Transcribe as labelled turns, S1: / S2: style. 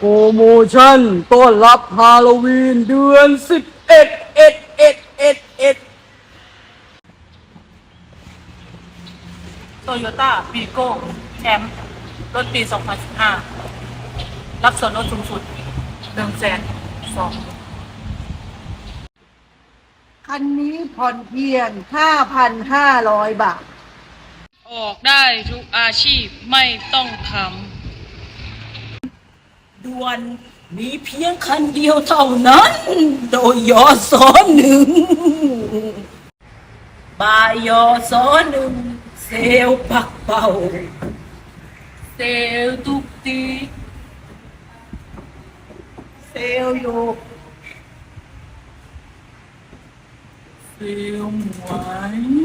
S1: โปรโมชั่นต้อนรับฮาโลวีนเดือนสิบเอ็ดเอ็ดเอ็ดเอ็ดเอ็ด
S2: โตโยต้าวีโก้แชมป์รถปี 2015 รับส่วนลดสูงสุด1แสนสอง
S3: คันนี้ผ่อนเพียง 5,500 บาท
S4: ออกได้ทุกอาชีพไม่ต้องท
S2: ด่วนมีเพียงคันเดียวเท่านั้น โดยยอสอหนึ่งบายยอสอหนึ่งเซลปักเป่า เซลตุกตีเซลโยกเซลลหมวย